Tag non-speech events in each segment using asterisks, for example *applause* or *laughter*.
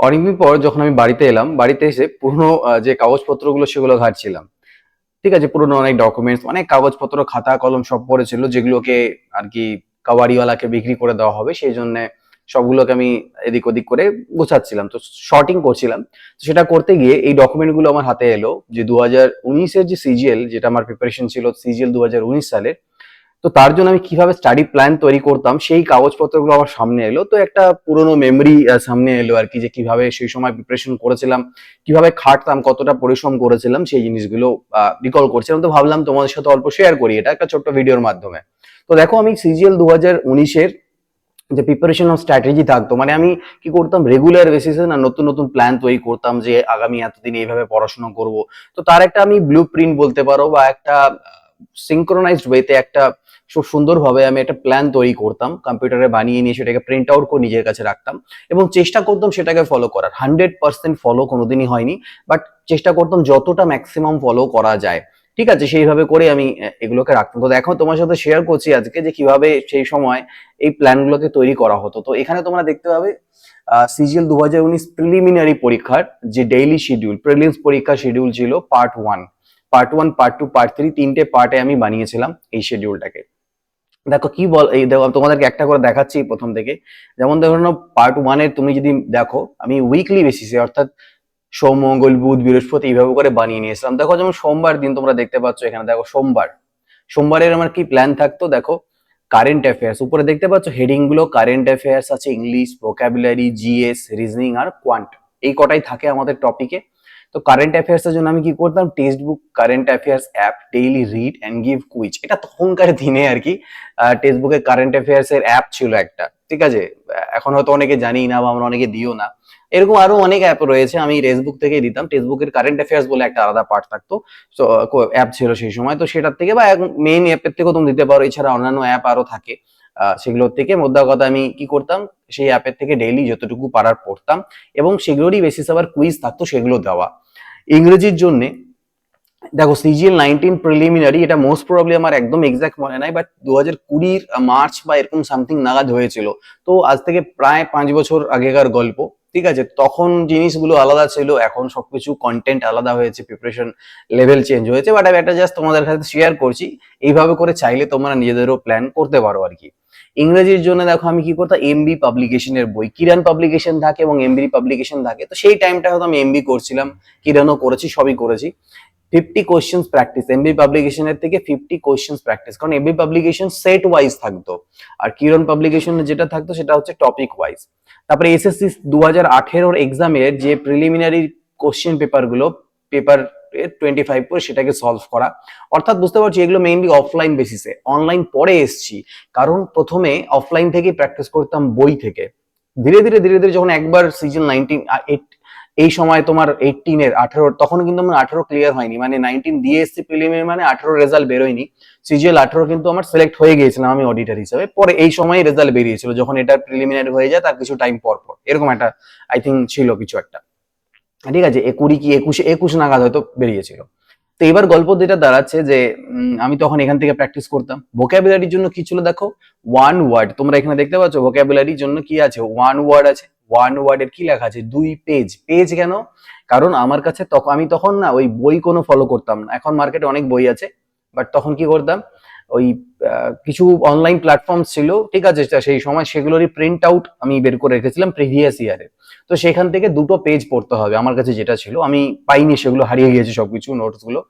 অনেকদিন পর যখন আমি বাড়িতে এলাম, বাড়িতে এসে পুরনো যে কাগজপত্রগুলো সেগুলো ঘাটছিলাম। ঠিক আছে, পুরনো অনেক ডকুমেন্টস অনেক কাগজপত্র, খাতা, কলম সব পড়েছিল যেগুলোকে আর কি কাবাড়িওয়ালাকে বিক্রি করে দেওয়া হবে। সেই জন্য সবগুলোকে আমি এদিক ওদিক করে গোছাচ্ছিলাম। তো শর্টিং করছিলাম। তো সেটা করতে গিয়ে এই ডকুমেন্টগুলো আমার হাতে এলো যে দু হাজার উনিশের যে সিজিএল যেটা আমার প্রিপারেশন ছিল সিজিএল দু হাজার উনিশ সালের তো তার জন্য আমি কীভাবে স্টাডি প্ল্যান তৈরি করতাম, সেই কাগজপত্রগুলো আমার সামনে এলো। তো একটা পুরোনো মেমরি সামনে এলো আর কি, যে কীভাবে সেই সময় প্রিপারেশন করেছিলাম, কীভাবে খাটতাম, কতটা পরিশ্রম করেছিলাম, সেই জিনিসগুলো রিকল করছিলাম। তো ভাবলাম তোমাদের সাথে অল্প শেয়ার করি এটা একটা ছোট্ট ভিডিওর মাধ্যমে। তো দেখো আমি সিজিএল দু হাজার উনিশের যে প্রিপারেশন অফ স্ট্র্যাটেজি থাকতো মানে আমি কি করতাম রেগুলার বেসিসে না নতুন নতুন প্ল্যান তৈরি করতাম যে আগামী এতদিন এইভাবে পড়াশোনা করব। তো তার একটা আমি ব্লু প্রিন্ট বলতে পারো বা একটা সিঙ্ক্রোনাইজড ওয়েতে একটা খুব সুন্দরভাবে আমি একটা প্ল্যান তৈরি করতাম কম্পিউটারে বানিয়ে নিয়ে সেটাকে প্রিন্ট আউট করে নিজের কাছে রাখতাম এবং চেষ্টা করতাম সেটাকে ফলো করার। হান্ড্রেড পার্সেন্ট ফলো কোনোদিনই হয়নি বাট চেষ্টা করতাম যতটা ম্যাক্সিমাম ফলো করা যায়। ঠিক আছে, সেইভাবে করে আমি এগুলোকে রাখতাম। তো দেখো, তোমার সাথে শেয়ার করছি আজকে যে কীভাবে সেই সময় এই প্ল্যানগুলোকে তৈরি করা হতো। তো এখানে তোমরা দেখতে পাবে সিজিএল দু হাজার উনিশ প্রিলিমিনারি পরীক্ষার যে ডেইলি শিডিউল প্রিলিমস পরীক্ষার শিডিউল ছিল part one part one part two part three তিনটে পার্টে আমি বানিয়েছিলাম এই শিডিউলটাকে দেখো কি বল, এই দেখো তোমাদেরকে একটা করে দেখাচ্ছি প্রথম থেকে। যেমন ধরো পার্ট ওয়ানের তুমি যদি দেখো, আমি উইকলি বেসিসে অর্থাৎ সোম, মঙ্গল, বুধ, বৃহস্পতি এইভাবে করে বানিয়ে নিয়েছিলাম দেখো যেমন সোমবার দিন তোমরা দেখতে পাচ্ছ এখানে, দেখো সোমবার। সোমবারের আমার কি প্ল্যান থাকতো? দেখো কারেন্ট অ্যাফেয়ার্স উপরে দেখতে পাচ্ছ হেডিংগুলো কারেন্ট অ্যাফেয়ার্স আছে ইংলিশ ভোকাবুলারি জিএস রিজনিং আর কোয়ান্ট এই কটাই থাকে আমাদের টপিকে তো কারেন্ট অ্যাফেয়ার্স এর জন্য আমি কি করতাম? Text book current affairs app daily read and give quiz এটা তখনকার দিনে আর কি টেক্সট বুকে কারেন্ট অ্যাফেয়ার্স এর অ্যাপ ছিল একটা, ঠিক আছে? এখন হয়তো অনেকে জানি না বা আমরা অনেকে দিও না। এরকম আরও অনেক অ্যাপ রয়েছে, আমি রেসবুক থেকে দিতাম। টেক্সটবুকের কারেন্ট অ্যাফেয়ার্স বলে একটা আলাদা পার্ট থাকতো। অ্যাপ ছিল সেই সময়। তো সেটার থেকে বা মেইন অ্যাপের থেকেও তুমি দিতে পারো। এছাড়া অন্যান্য অ্যাপ আরও থাকে। সেগুলোর থেকে মোদ্দা কথা আমি কি করতাম? সেই অ্যাপের থেকে ডেইলি যতটুকু পারার পড়তাম এবং সেগুলোরই বেসিস আবার কুইজ থাকতো সেগুলো দেওয়া। ইংরেজির জন্য, দেখো সিজিএল নাইনটিন প্রিলিমিনারি এটা মোস্ট প্রবলি আমার একদম এক্সাক্ট মনে নাই বাট দু হাজার কুড়ির মার্চ বা এরকম সামথিং নাগাদ হয়েছিল। তো আজ থেকে প্রায় পাঁচ বছর আগেকার গল্প, ঠিক আছে? তখন জিনিসগুলো আলাদা ছিল, এখন সবকিছু কন্টেন্ট আলাদা হয়েছে প্রিপারেশন লেভেল চেঞ্জ হয়েছে বাট আমি একটা জাস্ট তোমাদের সাথে শেয়ার করছি। এইভাবে করে চাইলে তোমরা নিজেদেরও প্ল্যান করতে পারো আর কি। ইংরেজির জন্য দেখো আমি কি করতাম? এমবি পাবলিকেশনের বই। কিরান পাবলিকেশন থাকে এবং এমবি পাবলিকেশন থাকে। তো সেই টাইমটা হয়তো আমি এমবি করছিলাম। কিরানও করেছি, সবই করেছি। ফিফটি কোয়েশ্চেন্স প্র্যাকটিস এমবি পাবলিকেশনের থেকে ফিফটি কোয়েশ্চেন্স প্র্যাকটিস কারণ এমবি পাবলিকেশন সেট ওয়াইজ থাকতো। আর কিরণ পাবলিকেশনে যেটা থাকতো সেটা হচ্ছে টপিক ওয়াইজ তারপরে এসএসসি দু হাজার আঠেরোর এক্সামের যে প্রিলিমিনারি কোশ্চেন পেপারগুলো পেপার টোয়েন্টি করে সেটাকে সলভ করা। অর্থাৎ বুঝতে পারছি, এগুলো মেইনলি অফলাইন বেসিসে অনলাইন পরে এসছি, কারণ প্রথমে অফলাইন থেকেই প্র্যাকটিস করতাম বই থেকে। ধীরে ধীরে ধীরে ধীরে যখন একবার সিজন নাইনটিন এই সময় তোমার এইটিন এর আঠারো, তখন কিন্তু আমার আঠারো ক্লিয়ার হয়নি। মানে নাইনটিন দিয়ে এসছি প্রিলিমিনারি মানে আঠারো রেজাল্ট বেরোয়নি। সিজিএল আঠারো কিন্তু আমার সিলেক্ট হয়ে গিয়েছিলাম আমি অডিটার হিসেবে। পরে এই সময় রেজাল্ট বেরিয়েছিল, যখন এটা প্রিলিমিনারি হয়ে যায়, তার কিছু টাইম পর পর। এরকম একটা আই থিঙ্ক ছিল কিছু একটা। ঠিক আছে কুড়ি কি একুশে, একুশ নাগাদ হয়তো বেরিয়েছিল। তো এবার গল্প যেটা দাঁড়াচ্ছে যে আমি তখন এখান থেকে প্র্যাকটিস করতাম। ভোকাবুলারির জন্য কি ছিল দেখো? ওয়ান ওয়ার্ড তোমরা এখানে দেখতে পাচ্ছ ভোকাবুলারির জন্য কি আছে? ওয়ান ওয়ার্ড আছে। ওয়ান ওয়ার্ডের কি লেখা আছে? দুই পেজ পেজ কেন? কারণ আমার কাছে তখন আমি তখন না, ওই বই কোনো ফলো করতাম না। এখন মার্কেটে অনেক বই আছে বাট তখন কি করতাম? ওই কিছু অনলাইন প্ল্যাটফর্ম ছিল, ঠিক আছে সেই সময় সেগুলোরই প্রিন্ট আউট আমি বের করে রেখেছিলাম প্রিভিয়াস ইয়ারে তো সেখান থেকে দুটো পেজ পড়তে হবে আমার কাছে যেটা ছিল, আমি পাইনি সেগুলো, হারিয়ে গিয়েছে সবকিছু নোটসগুলো।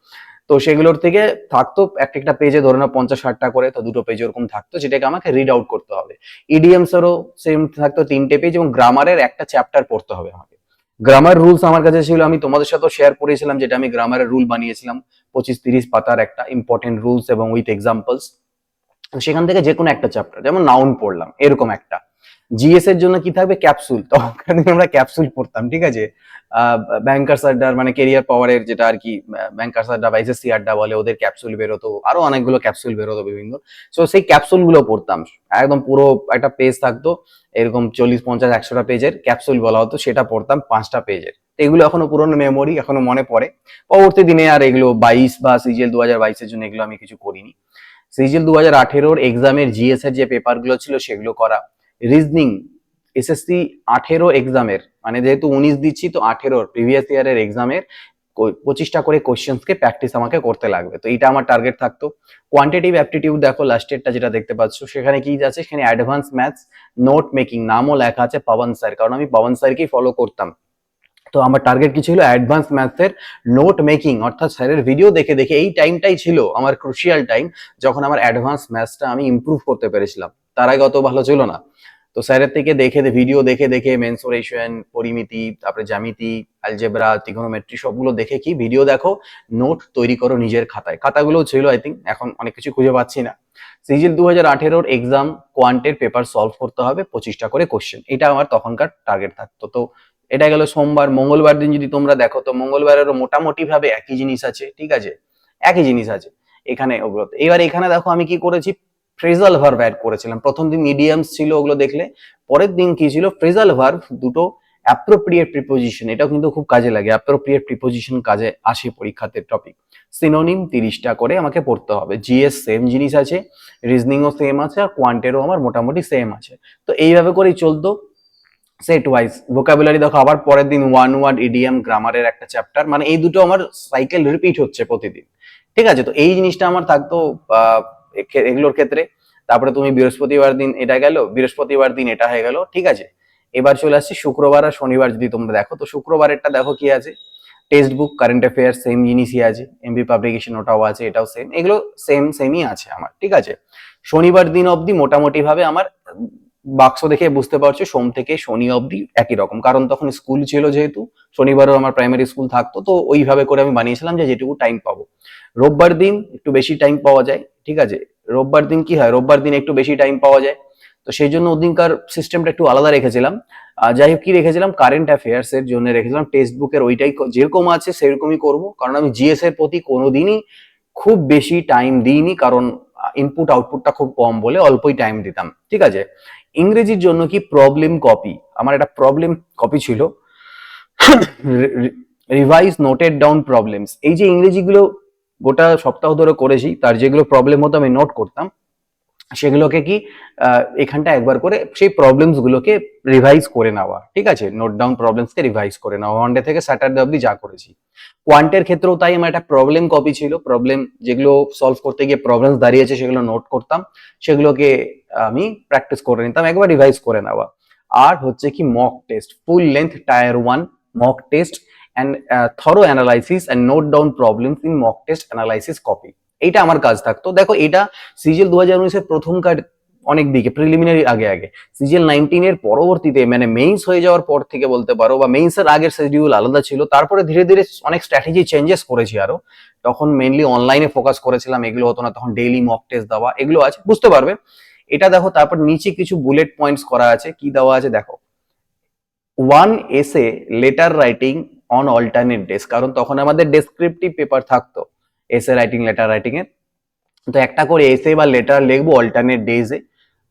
তো সেগুলোর থেকে থাকতো, একটা একটা পেজে ধরে না পঞ্চাশ, ষাটটা করে, তো দুটো পেজ ওরকম থাকতো, যেটাকে আমাকে রিড আউট করতে হবে। ইডিএমস এরও সেম থাকতো তিনটে পেজ এবং গ্রামারের একটা চ্যাপ্টার পড়তে হবে আমাকে। গ্রামার রুলস আমার কাছে ছিল, আমি তোমাদের সাথেও শেয়ার করেছিলাম, যেটা আমি গ্রামারের রুল বানিয়েছিলাম। পঁচিশ তিরিশ পাতার একটা ইম্পর্টেন্ট রুলস এবং উইথ এক্সাম্পলস সেখান থেকে যে কোনো একটা চ্যাপ্টার যেমন নাউন পড়লাম, এরকম একটা। জিএস এর জন্য কি থাকবে? ক্যাপসুল তখন আমরা ক্যাপসুল পড়তাম, ঠিক আছে? ব্যাংকার্স আড্ডার মানে কেরিয়ার পাওয়ারের যেটা আর কি ব্যাংকার্স আড্ডা বা এসএসসি আড্ডা বলে, ওদের ক্যাপসুল বেরোতো, আরও অনেকগুলো ক্যাপসুল বেরোতো বিভিন্ন। সো সেই ক্যাপসুলগুলো পড়তাম। একদম পুরো একটা পেজ থাকতো, এরকম চল্লিশ, পঞ্চাশ, একশোটা পেজের ক্যাপসুল বলা হতো, সেটা পড়তাম পাঁচটা পেজের এগুলো এখনও পুরনো মেমোরি এখনও মনে পড়ে। পরবর্তী দিনে আর এগুলো বাইশ বা সিজিএল দু হাজার বাইশের জন্য এগুলো আমি কিছু করিনি। সিজিএল দু হাজার আঠেরোর এক্সামের জিএস এর যে পেপারগুলো ছিল, সেগুলো করা। রিজনিং এসএসসি আঠেরো এক্সামের মানে যেহেতু উনিশ দিচ্ছি, তো আঠেরোর প্রিভিয়াস ইয়ারের এক্সামের পঁচিশটা করে কোয়েশ্চেন্সকে প্র্যাকটিস আমাকে করতে লাগবে। তো এটা আমার টার্গেট থাকতো। কোয়ান্টিটিভ অ্যাপটিটিউড দেখো লাস্টেরটা যেটা দেখতে পাচ্ছ, সেখানে কি আছে? সেখানে অ্যাডভান্স ম্যাথস নোট মেকিং নামও লেখা আছে পাবন স্যার, কারণ আমি পাবন স্যারকেই ফলো করতাম। তো আমার টার্গেট কি ছিল? অ্যাডভান্স ম্যাথসের নোট মেকিং অর্থাৎ স্যারের ভিডিও দেখে দেখে এই টাইমটাই ছিল আমার ক্রুশিয়াল টাইম যখন আমার অ্যাডভান্স ম্যাথসটা আমি ইমপ্রুভ করতে পেরেছিলাম। তার আগে অত ভালো ছিল না। তো স্যারের থেকে দেখে ভিডিও দেখে দেখে মেনসোরেশন পরিমিতি, তারপরে জ্যামিতি অ্যালজেব্রা ত্রিগোনোমেট্রি সবগুলো দেখে কি ভিডিও দেখো নোট তৈরি করো নিজের খাতায়। খাতাগুলো ছিল আই থিঙ্ক এখন অনেক কিছু খুঁজে পাচ্ছি না। সিজিল দু হাজার আঠেরোর এক্সাম কোয়ান্টের পেপার সলভ করতে হবে, পঁচিশটা করে কোশ্চেন এটা আমার তখনকার টার্গেট থাকতো। তো এটা গেল সোমবার, মঙ্গলবার দিন যদি তোমরা দেখো, তো মঙ্গলবারেরও মোটামুটি ভাবে একই জিনিস আছে, ঠিক আছে? একই জিনিস আছে এখানে ওগুলোতে। এবার এখানে দেখো আমি কি করেছি? ফ্রেজাল ভার্ভ অ্যাড করেছিলাম। প্রথম দিন মিডিয়ামস ছিল ওগুলো দেখলে, পরের দিন কি ছিল? ফ্রেজাল ভার্ভ দুটো অ্যাপ্রোপ্রিয়েট প্রিপোজিশন এটাও কিন্তু খুব কাজে লাগে অ্যাপ্রোপ্রিয়েট প্রিপোজিশন কাজে আসে পরীক্ষাতে টপিক সিনোনিম তিরিশটা করে আমাকে পড়তে হবে। জিএস সেম জিনিস আছে রিজনিংও সেম আছে, আর কোয়ান্টেরও আমার মোটামুটি সেম আছে। তো এইভাবে করেই চলতো। সেট ওয়াইজ ভোকাবুলারি দেখো, আবার পরের দিন ওয়ান ওয়ার্ড ইডিএম গ্রামারের একটা চ্যাপ্টার মানে এই দুটো আমার সাইকেল রিপিট হচ্ছে প্রতিদিন। ঠিক আছে? তো এই জিনিসটা আমার থাকতো এগুলোর ক্ষেত্রে। তারপরে তুমি বৃহস্পতিবার দিন এটা গেল, বৃহস্পতিবার দিন এটা হয়ে গেল, ঠিক আছে? এবার চলে আসছি শুক্রবার আর শনিবার যদি তোমরা দেখো, তো শুক্রবারেরটা দেখো কি আছে? Text book current affair same জিনিসই আছে। এমবি পাবলিকেশন ওটাও আছে, এটাও সেম এগুলো সেম সেমই আছে আমার, ঠিক আছে? শনিবার দিন অবধি মোটামুটি ভাবে আমার বাক্স দেখে বুঝতে পারছ সোম থেকে শনি অবধি একই রকম। কারণ তখন স্কুল ছিল যেহেতু, শনিবারও আমার প্রাইমারি স্কুল থাকতো, তো ওইভাবে করে আমি বানিয়েছিলাম যে যেটুকু টাইম পাবো। রোববার দিন একটু বেশি টাইম পাওয়া যায়, ঠিক আছে? রোববার দিন কি হয়? রোববার দিন একটু বেশি টাইম পাওয়া যায়। তো সেই জন্য ওদিনকার সিস্টেমটা একটু আলাদা রেখেছিলাম। যাই হোক, কি রেখেছিলাম? কারেন্ট অ্যাফেয়ার্স এর জন্য রেখেছিলাম। টেক্সট বুকের ওইটাই যেরকম আছে সেরকমই করব। কারণ আমি জিএস এর প্রতি কোনোদিনই খুব বেশি টাইম দিইনি, কারণ ইনপুট আউটপুটটা খুব কম বলে অল্পই টাইম দিতাম, ঠিক আছে? ইংরেজির জন্য কি প্রবলেম কপি আমার একটা প্রবলেম কপি ছিল। রিভাইজ নোটেড ডাউন প্রবলেমস এই যে ইংরেজিগুলো গোটা সপ্তাহ ধরে করেছি, তার যেগুলো প্রবলেম হতো আমি নোট করতাম। সেগুলোকে কি এখানটা একবার করে সেই প্রবলেমস গুলোকে রিভাইজ করে নেওয়া, ঠিক আছে? নোট ডাউন প্রবলেমসকে রিভাইজ করে নেওয়া। ওয়ান ডে থেকে স্যাটারডে অবধি যা করেছি। কোয়ান্টের ক্ষেত্রেও তাই আমার একটা প্রবলেম কপি ছিল। প্রবলেম যেগুলো সলভ করতে গিয়ে প্রবলেমস দাঁড়িয়েছে সেগুলো নোট করতাম। সেগুলোকে আমি প্র্যাকটিস করে নিতাম, একবার রিভাইজ করে নেওয়া। আর হচ্ছে কি mock test full length tier one mock test and thorough analysis and note down problems in mock test analysis copy এইটা আমার কাজ থাকতো দেখো এটা সিজিএল দু হাজার উনিশের প্রথমকার অনেক দিকে প্রিলিমিনারি আগে আগে। সিজিএল নাইনটিন এর পরবর্তীতে মানে মেইনস হয়ে যাওয়ার পর থেকে বলতে পারো বা মেইনস এর আগের শিডিউল আলাদা ছিল, তারপরে ধীরে ধীরে অনেক স্ট্র্যাটেজি চেঞ্জেস করেছি আরও। তখন মেইনলি অনলাইনে ফোকাস করেছিলাম, এগুলো হতো না, তখন ডেইলি মক টেস্ট দেওয়া, এগুলো আছে, বুঝতে পারবে। এটা দেখো, তারপর নিচে কিছু বুলেট পয়েন্টস করা আছে, কি দেওয়া আছে দেখো। One essay letter writing on alternate days কারণ তখন আমাদের ডেসক্রিপটিভ পেপার থাকতো। এসে রাইটিং লেটার রাইটিং এর তো একটা করে এসে বা লেটার লিখব অল্টারনেট ডেজে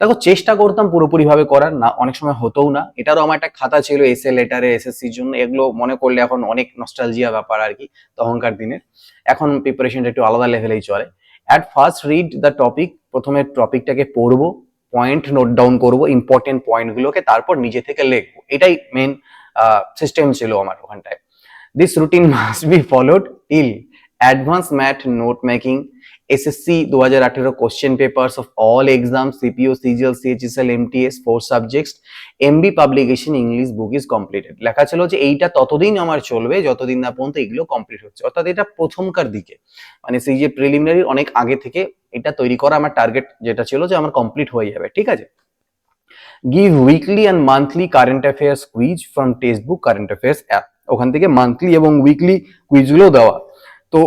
দেখো, চেষ্টা করতাম পুরোপুরি ভাবে করার, না, অনেক সময় হতোও না। এটারও আমার একটা খাতা ছিল এসে লেটারে এসএসসির জন্য। এগুলো মনে করলে এখন অনেক নস্টালজিয়া ব্যাপার আর কি, তখনকার দিনের। এখন প্রিপারেশনটা একটু আলাদা লেভেলেই চলে। At first read the topic প্রথমে টপিকটাকে পড়ব পয়েন্ট নোট ডাউন করব ইম্পর্টেন্ট পয়েন্টগুলোকে তারপর নিজে থেকে লিখব। এটাই মেন সিস্টেম ছিল আমার ওখানটায়। This routine must be followed till advance math note making SSC দু হাজার আঠেরো question papers of all exam CPO CGL CHSL MTS four subjects MB publication English book is completed লেখা ছিল যে এইটা ততদিন আমার চলবে, যতদিন না পর্যন্ত এগুলো কমপ্লিট হচ্ছে। অর্থাৎ এটা প্রথমকার দিকে। মানে সেই যে প্রিলিমিনারি অনেক আগে থেকে এটা তৈরি করা আমার টার্গেট যেটা ছিল যে আমার কমপ্লিট হয়ে যাবে, ঠিক আছে? Give weekly and monthly current affairs quiz from textbook current affairs app ওখান থেকে মান্থলি এবং উইকলি কুইজগুলো দেওয়া। তো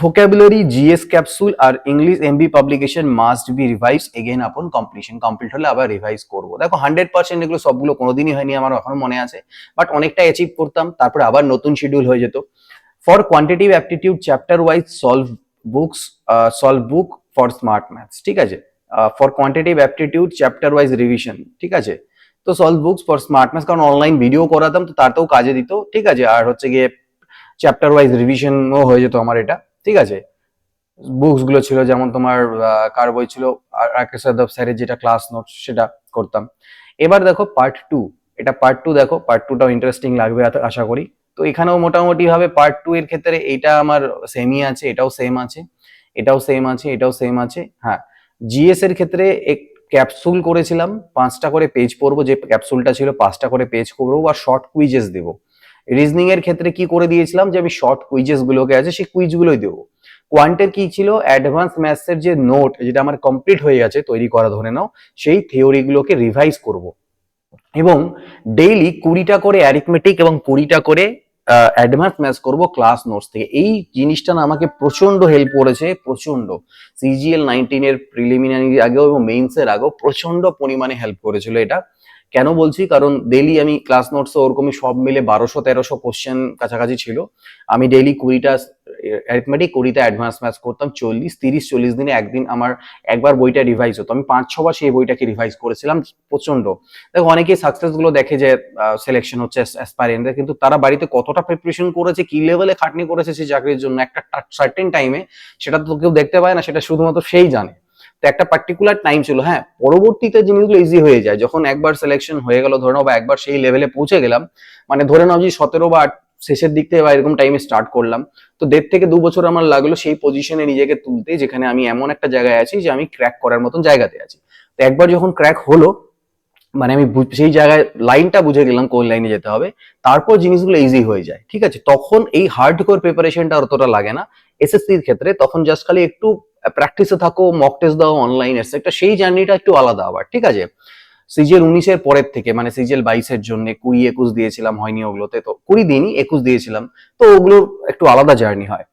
vocabulary GS capsule R English MB publication must be revise again upon completion complete হলে আবার রিভাইজ করব। দেখো হান্ড্রেড পার্সেন্ট এগুলো সবগুলো কোনোদিনই হয়নি আমার, এখনও মনে আছে। বাট অনেকটা অ্যাচিভ করতাম, তারপরে আবার নতুন শিডিউল হয়ে যেত। For quantitative aptitude chapter wise solve books solve book for smart maths ঠিক আছে? For quantitative aptitude chapter wise revision ঠিক আছে? তো solve books for smart maths কারণ অনলাইন ভিডিও করাতাম, তো তাতেও কাজে দিত, ঠিক আছে? আর হচ্ছে গিয়ে চ্যাপ্টার ওয়াইজ রিভিশনও হয়ে যেত আমার এটা। ঠিক আছে? বুকসগুলো ছিল, যেমন তোমার কার বই ছিল রাকেশ যাদব স্যারের যেটা ক্লাস নোট সেটা করতাম। এবার দেখো পার্ট টু এটা পার্ট টু দেখো পার্ট টুটাও ইন্টারেস্টিং লাগবে আশা করি। তো এখানেও মোটামুটি ভাবে পার্ট টু এর ক্ষেত্রে এটা আমার সেমই আছে, এটাও সেম আছে, এটাও সেম আছে, এটাও সেম আছে হ্যাঁ। জিএস এর ক্ষেত্রে এক ক্যাপসুল করেছিলাম, পাঁচটা করে পেজ পড়ব, যে ক্যাপসুলটা ছিল, পাঁচটা করে পেজ করব আর শর্ট কুইজেস দেবো। রিজনিং এর ক্ষেত্রে কি করে দিয়েছিলাম যে আমি শর্ট কুইজেস গুলোকে আছে সেই কুইজ গুলোই দেবো। কোয়ান্টের কি ছিল? অ্যাডভান্স ম্যাথস এর যে নোট যেটা আমার কমপ্লিট হয়ে গেছে, তৈরি করা ধরে নাও, সেই থিওরি গুলোকে রিভাইজ করব। এবং ডেইলি কুড়িটা করে অ্যারিথমেটিক এবং কুড়িটা করে অ্যাডভান্স ম্যাথস করব ক্লাস নোটস থেকে। এই জিনিসটা না আমাকে প্রচণ্ড হেল্প করেছে প্রচণ্ড সিজিএল নাইনটিন এর প্রিলিমিনারি আগেও এবং মেইনস এর আগেও প্রচণ্ড পরিমাণে হেল্প করেছিল এটা। কেন বলছি? কারণ ডেইলি আমি ক্লাস নোটস ওরকমই সব মিলে বারোশো, তেরোশো কোশ্চেন কাছাকাছি ছিল। আমি ডেইলি কুড়িটা অ্যারিথমেটিক কুড়িটা অ্যাডভান্স ম্যাথস করতাম, চল্লিশ, তিরিশ, চল্লিশ দিনে একদিন আমার একবার বইটা রিভাইজ হতো। আমি পাঁচ, ছবার সেই বইটাকে রিভাইজ করেছিলাম প্রচণ্ড দেখো, অনেকেই সাকসেসগুলো দেখে যে সিলেকশন হচ্ছে অ্যাসপারেন্টদের কিন্তু তারা বাড়িতে কতটা প্রিপারেশন করেছে, কি লেভেলে খাটনি করেছে সেই চাকরির জন্য, একটা সার্টেন টাইমে সেটা তো কেউ দেখতে পায় না, সেটা শুধুমাত্র সেই জানে। তো একটা পার্টিকুলার টাইম ছিল হ্যাঁ পরবর্তীতে জিনিসগুলো ইজি হয়ে যায়। যখন একবার সিলেকশন হয়ে গেল, ধরে নাও বা একবার সেই লেভেলে পৌঁছে গেলাম মানে ধরে নাও যে সতেরো বা শেষের দিক থেকে বা এরকম টাইমে স্টার্ট করলাম, তো দেড় থেকে দু বছর আমার লাগল সেই পজিশনে নিজেকে তুলতে, যেখানে আমি এমন একটা জায়গায় আছি যে আমি ক্র্যাক করার মতন জায়গাতে আছি। তো একবার যখন ক্র্যাক হলো মানে আমি সেই জায়গায় লাইনটা বুঝে গেলাম কোন লাইনে যেতে হবে, তারপর জিনিসগুলো ইজি হয়ে যায়, ঠিক আছে? তখন এই হার্ড কোর প্রিপারেশনটা অতটা লাগে না। এসএসসির ক্ষেত্রে তখন জাস্ট খালি একটু প্র্যাকটিসে থাকো মক টেস্ট দাও অনলাইন একটা সেই জার্নিটা একটু আলাদা আবার, ঠিক আছে? সিজিএল উনিশের পরের থেকে মানে সিজিএল বাইশের জন্য কুড়ি, একুশ দিয়েছিলাম হয়নি ওগুলোতে, তো কুড়ি দিনই একুশ দিয়েছিলাম, তো ওগুলোর একটু আলাদা জার্নি হয়।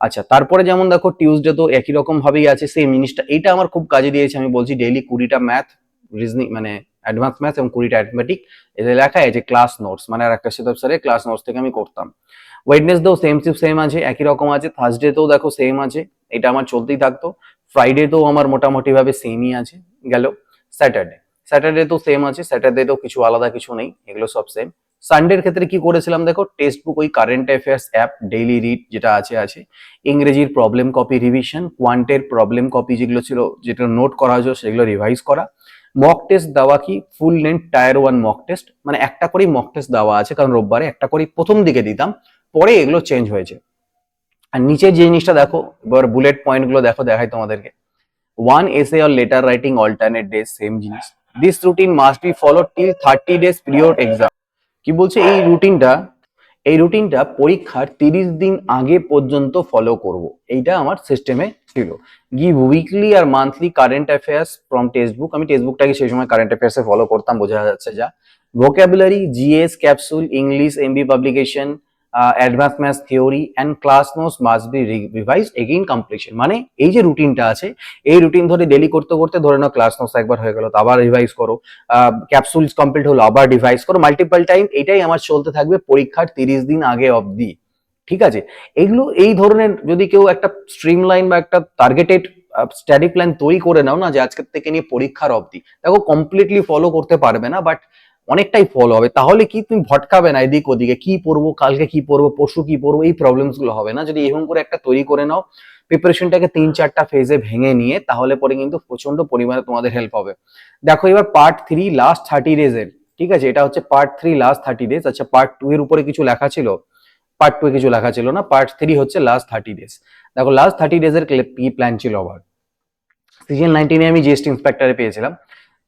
আচ্ছা তারপরে যেমন দেখো টিউসডে তো একই রকম ভাবেই আছে সেম জিনিসটা, এইটা আমার খুব কাজে দিয়েছে, আমি বলছি ডেইলি কুড়িটা ম্যাথ রিজনিং মানে অ্যাডভান্স ম্যাথ এবং কুড়িটা অ্যাথমেটিক এতে লেখা আছে ক্লাস নোটস মানে আর একটা সেটআপ স্যারের ক্লাস নোটস থেকে আমি করতাম। ওয়েডনেসডেও সেম সেম আছে, একই রকম আছে। থার্সডেতেও দেখো সেম আছে, এটা আমার চলতেই থাকতো। ফ্রাইডেতেও আমার মোটামুটি ভাবে সেমই আছে, গেল স্যাটারডে স্যাটারডে তো সেম আছে স্যাটারডে তো কিছু আলাদা কিছু নেই, এগুলো সব সেম সানডের ক্ষেত্রে কি করেছিলাম দেখো টেক্সট বুক ওই current affairs app daily read যেটা আছে আছে। ইংরেজির প্রবলেম কপি রিভিশন কোয়ান্টের প্রবলেম কপি যেগুলো ছিল, যেটা নোট করা হয়েছিল, সেগুলো রিভাইজ করা। মক টেস্ট দেওয়া কি? Full length tier one mock test মানে একটা করেই মক টেস্ট দেওয়া আছে, কারণ রোববারে একটা করেই প্রথম দিকে দিতাম। পরে এগুলো চেঞ্জ হয়েছে। আর নিচে যে জিনিসটা দেখো, এবার বুলেট পয়েন্টগুলো দেখো, দেখাই তোমাদেরকে। One essay or letter writing alternate days same জিনিস। This routine must be follow till thirty days period exam কি বলছে? এই রুটিনটা এই রুটিনটা পরীক্ষার তিরিশ দিন আগে পর্যন্ত ফলো করব। এইটা আমার সিস্টেমে ছিল। Give weekly R monthly current affairs from text book আমি টেক্সট বুকটাকে সেই সময় কারেন্ট অ্যাফেয়ার্সে ফলো করতাম, বোঝা যাচ্ছে যা। Vocabulary GS capsule English MB publication advance maths theory and class notes must be revise again completion মানে এই যে রুটিনটা আছে, এই রুটিন ধরে ডেলি করতে করতে ধরে নাও ক্লাস নোটস একবার হয়ে গেল, তো আবার রিভাইজ করো। ক্যাপসুলস কমপ্লিট হলো, আবার রিভাইজ করো। মাল্টিপল টাইম এটাই আমার চলতে থাকবে পরীক্ষার তিরিশ দিন আগে অবধি। ঠিক আছে? এগুলো, এই ধরনের যদি কেউ একটা স্ট্রিম লাইন বা একটা টার্গেটেড স্টাডি প্ল্যান তৈরি করে নাও না যে আজকের থেকে নিয়ে পরীক্ষার অবধি। দেখো কমপ্লিটলি ফলো করতে পারবে না বাট অনেকটাই ফলো হবে। তাহলে কি তুমি ভটকাবে না এদিক ওদিকে? কি পড়ব কালকে কি পড়ব পরশু কি পড়ব এই প্রবলেমসগুলো হবে না? যদি এরকম করে একটা তৈরি করে নাও প্রিপারেশনটাকে তিন চারটা ফেজে ভেঙে নিয়ে, তাহলে পরে কিন্তু প্রচণ্ড পরিমাণে তোমাদের হেল্প হবে। দেখো এবার part three last thirty days এর। ঠিক আছে? এটা হচ্ছে part three last thirty days আচ্ছা পার্ট টু এর উপরে কিছু লেখা ছিল? পার্ট টু কিছু লেখা ছিল না? পার্ট থ্রি হচ্ছে লাস্ট থার্টি ডেজ দেখো লাস্ট থার্টি ডেজ এর কি প্ল্যান ছিল আবার? সিজন নাইনটিনে আমি জিএসটি ইন্সপেক্টরে পেয়েছিলাম।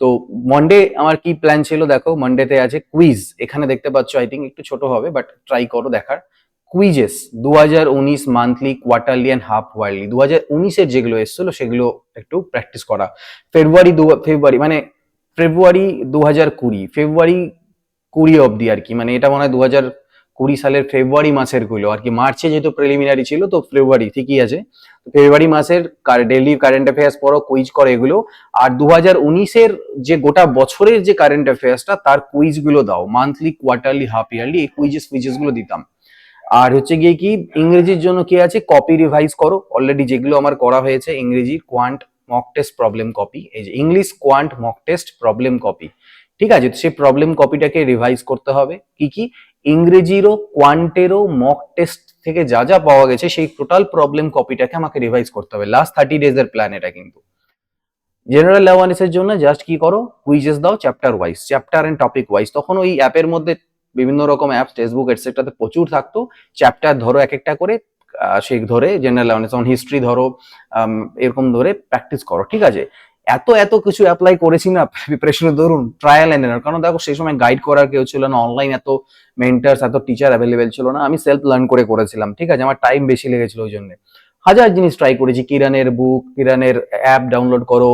তো মন্ডে আমার কি প্ল্যান ছিল দেখো মন্ডেতে আছে কুইজ এখানে দেখতে পাচ্ছ আই থিঙ্ক একটু ছোট হবে বাট ট্রাই করো দেখার। কুইজেস দু হাজার উনিশ monthly quarterly and half yearly দু হাজার যেগুলো এসেছিল, সেগুলো একটু প্র্যাকটিস করা। ফেব্রুয়ারি দু ফেব্রুয়ারি মানে ফেব্রুয়ারি দু হাজার কুড়ি ফেব্রুয়ারি কুড়ি অবধি আর কি মানে এটা মনে হয় দু হাজার কুড়ি সালের ফেব্রুয়ারি মাসেরগুলো আর কি মার্চে যেহেতু প্রিলিমিনারি ছিল, তো ফেব্রুয়ারি, ঠিকই আছে। ফেব্রুয়ারি মাসের ডেইলি কারেন্ট অ্যাফেয়ার্স পড়ো কুইজ করো এগুলো। আর দু হাজার উনিশের যে গোটা বছরের যে কারেন্ট অ্যাফেয়ার্সটা তার কুইজগুলো দাও। মান্থলি কোয়ার্টারলি হাফ ইয়ারলি এই কুইজেস কুইজেসগুলো দিতাম। আর হচ্ছে গিয়ে কি, ইংরেজির জন্য কি আছে? কপি রিভাইজ করো। অলরেডি যেগুলো আমার করা হয়েছে, ইংরেজি quant mock test problem copy এই যে English quant mock test problem copy ঠিক আছে সেই প্রবলেম কপিটাকে রিভাইজ করতে হবে। কি কি? ইংরেজিরও কোয়ান্টেরও মক টেস্ট থেকে যা যা পাওয়া গেছে, সেই টোটাল প্রবলেম কপিটাকে আমাকে রিভাইজ করতে হবে। লাস্ট থার্টি ডেজ এর প্ল্যান এটা কিন্তু। জেনারেল অ্যাওয়ারনেসের জন্য জাস্ট কি করো? কুইজেস দাও chapter wise chapter and topic wise তখন ওই অ্যাপের মধ্যে বিভিন্ন রকম অ্যাপস ফেসবুক এটসেট্রাতে প্রচুর থাকতো। চ্যাপ্টার ধরো এক একটা করে সেই ধরে জেনারেল অ্যাওয়ারনেস যেমন হিস্ট্রি ধরো এরকম ধরে প্র্যাকটিস করো, ঠিক আছে? এত এত কিছু অ্যাপ্লাই করেছি না প্রিপারেশনের ধরুন ট্রায়াল এন্ড এরার কারণ দেখো সেই সময় গাইড করার কেউ ছিল না অনলাইন এত মেন্টার্স এত টিচার অ্যাভেলেবেল ছিল না, আমি সেলফ লার্ন করে করেছিলাম, ঠিক আছে? আমার টাইম বেশি লেগেছিল ওই জন্য। হাজার জিনিস ট্রাই করেছি কিরানের বুক কিরানের অ্যাপ ডাউনলোড করো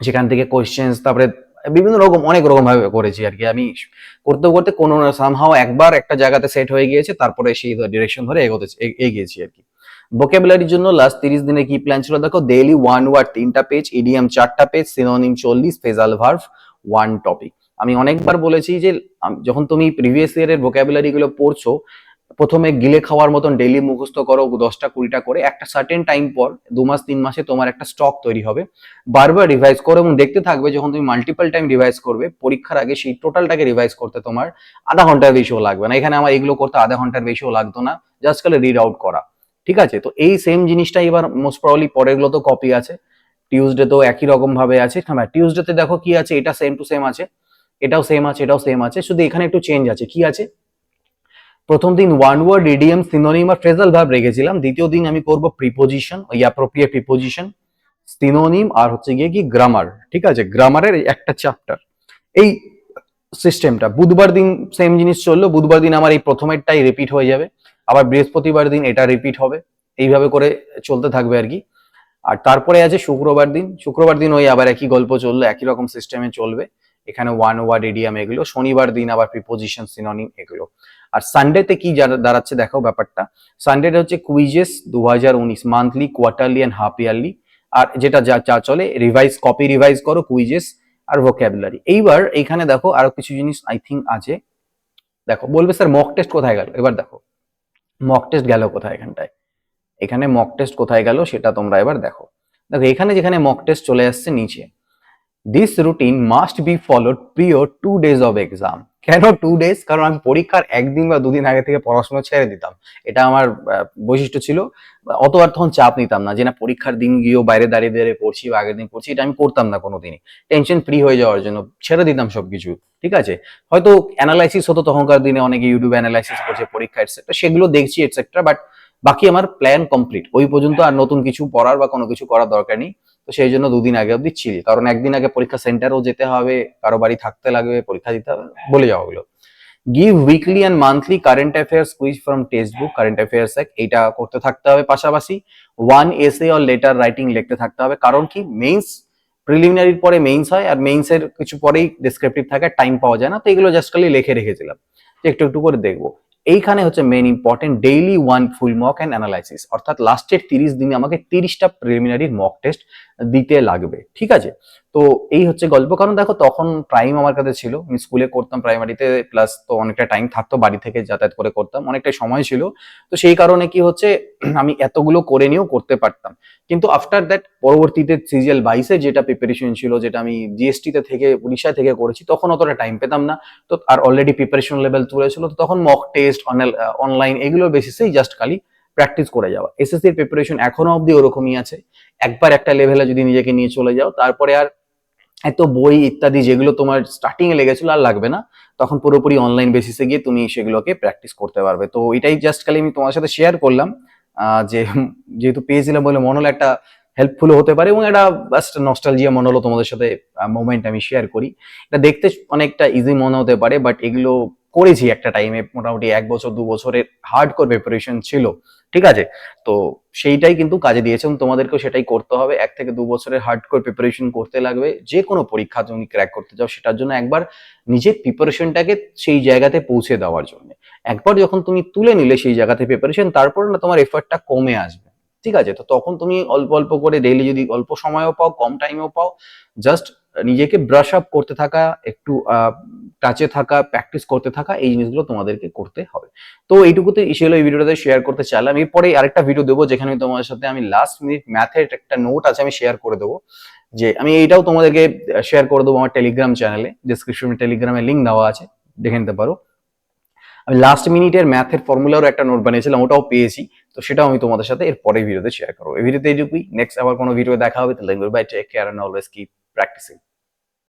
সেখান থেকে কোয়েশ্চেন্স তারপরে বিভিন্ন রকম, অনেক রকম ভাবে করেছি আর কি। আমি করতে করতে কোনো সামহাও একবার একটা জায়গাতে সেট হয়ে গিয়েছে, তারপরে সেই ডিরেকশন ধরে এগোতে এগিয়েছি আর কি। ভোকাবুলারির জন্য লাস্ট তিরিশ দিনে কি প্ল্যান ছিল? দেখো ডেইলি ওয়ান ওয়ার্ড তিনটা পেজ ইডিএম চারটা পেজ সিনোনিম চল্লিশ ফেজাল ভার্ভ ওয়ান টপিক আমি অনেকবার বলেছি যে যখন তুমি প্রিভিয়াস ইয়ারের ভোকাবুলারি গুলো পড়ছো, প্রথমে গিলে খাওয়ার মতন ডেইলি মুখস্থ করো দশটা, কুড়িটা করে। একটা সার্টেন টাইম পর, দু মাস, তিন মাসে তোমার একটা স্টক তৈরি হবে। বারবার রিভাইজ করো এবং দেখতে থাকবে যখন তুমি মাল্টিপল টাইম রিভাইজ করবে, পরীক্ষার আগে সেই টোটালটাকে রিভাইজ করতে তোমার আধা ঘণ্টার বেশিও লাগবে না। এখানে আমার এগুলো করতে আধা ঘণ্টার বেশিও লাগতো না। জাস্ট খালি রিড আউট করা। ঠিক আছে? তো এই সেম জিনিসটা এবার মোস্ট প্রবলি পরেরগুলো তো কপি আছে। টিউসডে তো একই রকম ভাবে আছে। হ্যাঁ টিউসডেতে দেখো কি আছে? এটা সেম টু সেম আছে। এটাও সেম আছে, এটাও সেম আছে। শুধু এখানে একটু চেঞ্জ আছে। কি আছে? প্রথম দিন ওয়ান ওয়ার্ড ইডিএম সিনোনিম আর ফ্রেজাল ভার্ব রেখেছিলাম। দ্বিতীয় দিন আমি করব প্রিপোজিশন ওই অ্যাপ্রোপ্রিয়েট প্রিপোজিশন সিনোনিম আর হচ্ছে গিয়ে কি? গ্রামার ঠিক আছে? গ্রামারের একটা চ্যাপ্টার এই সিস্টেমটা বুধবার দিন সেম জিনিস চলল। বুধবার দিন আমার এই প্রথমেরটাই রিপিট হয়ে যাবে। আবার বৃহস্পতিবার দিন এটা রিপিট হবে। এইভাবে করে চলতে থাকবে আর কি। আর তারপরে আছে শুক্রবার দিন। শুক্রবার দিন ওই আবার একই গল্প চলল, একই রকম সিস্টেমে চলবে। এখানে ওয়ান ওয়ার্ড এডিয়াম এগুলো, শনিবার দিন আবার প্রিপোজিশন সিনোনিম এগুলো। আর সানডেতে কি দাঁড়াচ্ছে দেখো ব্যাপারটা। সানডেতে হচ্ছে কুইজেস দু হাজার উনিশ monthly quarterly and half yearly আর যেটা যা যা চলে রিভাইজ কপি রিভাইজ করো কুইজেস আর ভোক্যাবুলারি এইবার এখানে দেখো আরও কিছু জিনিস আই থিঙ্ক আছে। দেখো, বলবে স্যার মক টেস্ট কোথায় গেল? এবার দেখো। মক টেস্ট গেল কোথায় এখানটায়? এখানে মক টেস্ট কোথায় গেল সেটা তোমরা এবার দেখো। দেখো, এখানে যেখানে মক টেস্ট চলে আসছে, নিচে। This routine must be followed prior two days of exam কেন টু ডেজ কারণ আমি পরীক্ষার একদিন বা দুদিন আগে থেকে পড়াশোনা ছেড়ে দিতাম। এটা আমার বৈশিষ্ট্য ছিল। অত আর তখন চাপ নিতাম না যে না পরীক্ষার দিন গিয়েও বাইরে দাঁড়িয়ে দাঁড়িয়ে পড়ছি বা আগের দিন পড়ছি, এটা আমি করতাম না কোনোদিনই। টেনশন ফ্রি হয়ে যাওয়ার জন্য ছেড়ে দিতাম সবকিছু, ঠিক আছে? হয়তো অ্যানালাইসিস হতো তখনকার দিনে, অনেকে ইউটিউবে অ্যানালাইসিস করছে, পরীক্ষা এটসেট্রা সেগুলো দেখছি এটসেট্রা বাট বাকি আমার প্ল্যান কমপ্লিট ওই পর্যন্ত আর নতুন কিছু পড়ার বা কোনো কিছু করার দরকার নেই। তো সেই জন্য দুদিন আগে অব্দি ছিল কারণ একদিন আগে পরীক্ষা সেন্টারেও যেতে হবে, কারও বাড়ি থাকতে লাগবে, পরীক্ষা দিতে হবে, বলে যাওয়া হলো। Give weekly and monthly current affairs quiz from text book current affairs এক এইটা করতে থাকতে হবে পাশাপাশি। One essay or letter writing লিখতে থাকতে হবে, কারণ কি? মেইনস প্রিলিমিনারির পরে মেইনস হয়, আর মেইনস এর কিছু পরেই ডেসক্রিপটিভ থাকে টাইম পাওয়া যায় না, তো এগুলো জাস্ট খালি লিখে রেখেছিলাম। একটু একটু করে দেখব। এইখানে হচ্ছে main important daily one full mock and analysis অর্থাৎ লাস্টের তিরিশ দিনে আমাকে তিরিশটা প্রিলিমিনারি মক টেস্ট দিতে লাগবে, ঠিক আছে? তো এই হচ্ছে গল্প। কারণ দেখো, তখন টাইম আমার কাছে ছিল। আমি স্কুলে করতাম প্রাইমারিতে প্লাস তো অনেকটা টাইম থাকতো বাড়ি থেকে যাতায়াত করে করতাম। অনেকটা সময় ছিল। তো সেই কারণে কি হচ্ছে, *clears throat* আমি এতগুলো করে নিয়েও করতে পারতাম। কিন্তু আফটার দ্যাট পরবর্তীতে সিজিএল বাইশে যেটা প্রিপারেশন ছিল, যেটা আমি জিএসটিতে থেকে, উড়িষ্যা থেকে করেছি, তখন অতটা টাইম পেতাম না। তো আর অলরেডি প্রিপারেশন লেভেল তুলেছিল তো তখন মক টেস্ট অনলাইন এগুলোর বেসিসেই জাস্ট খালি প্র্যাকটিস করে যাওয়া। এসএসসির প্রিপারেশন এখনও অবধি ওরকমই আছে। একবার একটা লেভেলে যদি নিজেকে নিয়ে চলে যাও, তারপরে আর এত বই ইত্যাদি যেগুলো তোমার স্টার্টিং এ লেগেছিল আর লাগবে না, তখন পুরোপুরি অনলাইন বেসিসে গিয়ে তুমি সেগুলোকে প্র্যাকটিস করতে পারবে। তো এটাই জাস্ট খালি আমি তোমার সাথে শেয়ার করলাম যে যেহেতু পেয়েছিলাম বলে মনে হলো একটা হেল্পফুল হতে পারে এবং একটা জাস্ট নস্টালজিয়া মনে হলো তোমাদের সাথে মোমেন্ট আমি শেয়ার করি। এটা দেখতে অনেকটা ইজি মনে হতে পারে বাট এগুলো করেছি একটা টাইমে মোটামুটি এক বছর, দু বছরের হার্ড কোর প্রিপারেশন ছিল, ঠিক আছে? তো সেইটাই কিন্তু কাজে দিয়েছে এবং তোমাদেরকেও সেটাই করতে হবে। এক থেকে দু বছরের হার্ড কোর প্রিপারেশন করতে লাগবে। যে কোনো পরীক্ষা তুমি ক্র্যাক করতে চাও সেটার জন্য একবার নিজের প্রিপারেশনটাকে সেই জায়গাতে পৌঁছে দেওয়ার জন্য। একবার যখন তুমি তুলে নিলে সেই জায়গাতে প্রিপারেশন তারপর না তোমার এফার্টটা কমে আসবে, ঠিক আছে? তো তখন তুমি অল্প অল্প করে ডেইলি যদি অল্প সময়ও পাও, কম টাইমেও পাও জাস্ট নিজেকে ব্রাশ আপ করতে থাকা, একটু টাচে থাকা প্র্যাকটিস করতে থাকা, এই জিনিসগুলো তোমাদেরকে করতে হবে। তো এইটুকুতে ছিল এই ভিডিওটাতে শেয়ার করতে চাইলাম। এরপরে আরেকটা ভিডিও দেবো যেখানে আমি তোমাদের সাথে আমি লাস্ট মিনিট ম্যাথের একটা নোট আছে আমি শেয়ার করে দেবো। যে আমি এইটাও তোমাদেরকে শেয়ার করে দেবো আমার টেলিগ্রাম চ্যানেলে ডিসক্রিপশনে টেলিগ্রামে লিঙ্ক দেওয়া আছে, দেখে নিতে পারো। আমি লাস্ট মিনিটের ম্যাথের ফর্মুলারও একটা নোট বানিয়েছিলাম, ওটাও পেয়েছি। তো সেটাও আমি তোমাদের সাথে এর পরের ভিডিওতে শেয়ার করব। এই ভিডিওতে এইটুকুই। নেক্সট আবার কোনো ভিডিও দেখা হবে, তাহলে bye take care and always keep practicing